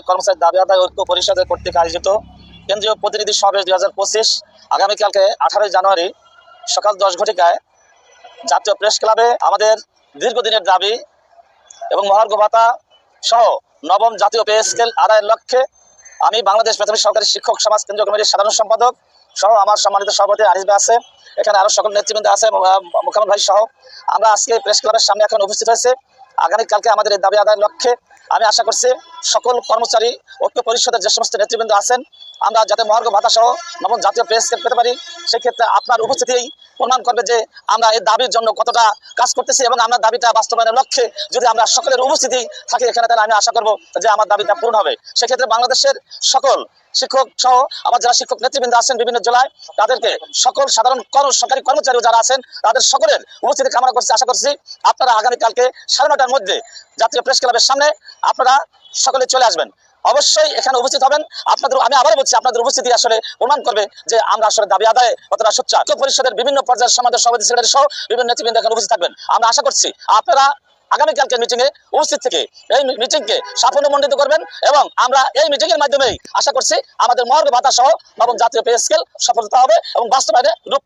শ্রমিক কর্মচারী দাবি আদায় ঐক্য পরিষদের কর্তৃক আয়োজিত কেন্দ্রীয় প্রতিনিধি সমাবেশ দুই হাজার পঁচিশ, আগামীকালকে আঠারোই জানুয়ারি সকাল দশ ঘটিকায় জাতীয় প্রেস ক্লাবে আমাদের দীর্ঘদিনের দাবি এবং মহার্ঘ ভাতা সহ নবম জাতীয় পে স্কেল আদায়ের লক্ষ্যে আমি বাংলাদেশ প্রাথমিক সরকারি শিক্ষক সমাজ কেন্দ্রীয় কমিটির সাধারণ সম্পাদক সহ আমার সম্মানিত সভাপতি আনিস ভাই আছে। এখানে আরও সকল নেতৃবৃন্দ আছে মুখামত ভাই সহ। আমরা আজকে প্রেস ক্লাবের সামনে এখন উপস্থিত হয়েছে। আগামীকালকে আমাদের এই দাবি আদায়ের লক্ষ্যে আমি আশা করছি সকল কর্মচারী, ঐক্য পরিষদের যে সমস্ত নেতৃবৃন্দ আছেন আমরা যাতে মহার্ঘ ভাতা সহ নবম জাতীয় প্রেস পেতে পারি, সেক্ষেত্রে আপনার উপস্থিতিই প্রমাণ করবে যে আমরা এই দাবির জন্য কতটা কাজ করতেছি এবং আমরা দাবিটা বাস্তবায়নের লক্ষ্যে যদি আমরা সকলের উপস্থিতি থাকি এখানে, তাহলে আমি আশা করব যে আমার দাবিটা পূরণ হবে। সেক্ষেত্রে বাংলাদেশের সকল শিক্ষক সহ আমার যারা শিক্ষক নেতৃবৃন্দ আছেন বিভিন্ন জেলায়, তাদেরকে সকল সাধারণ সরকারি কর্মচারী যারা আছেন, তাদের সকলের উপস্থিতি কামনা করছি, আশা করছি আপনারা আগামীকালকে সাড়ে নটার মধ্যে জাতীয় প্রেস ক্লাবের সামনে আপনারা সকলে চলে আসবেন। অবশ্যই এখানে উপস্থিত হবেন। আপনাদের, আমি আবার বলছি, আপনাদের উপস্থিতি আসলে প্রমাণ করবে যে আমরা আসলে দাবি আদায়ে কতটা সোচ্চার। পরিষদের বিভিন্ন পর্যায়ের সমাজের সভাপতি সেক্রেটারি সহ বিভিন্ন নেতৃবৃন্দ এখানে উপস্থিত থাকবেন। আমরা আশা করছি আপনারা আগামীকালকে মিটিং এ উপস্থিত থেকে এই মিটিংকে সাফল্যমণ্ডিত করবেন এবং আমরা এই মিটিং এর মাধ্যমেই আশা করছি আমাদের মহার্ঘ ভাতা সহ নবম জাতীয় পে স্কেল সফলতা হবে এবং বাস্তবায়নে রূপ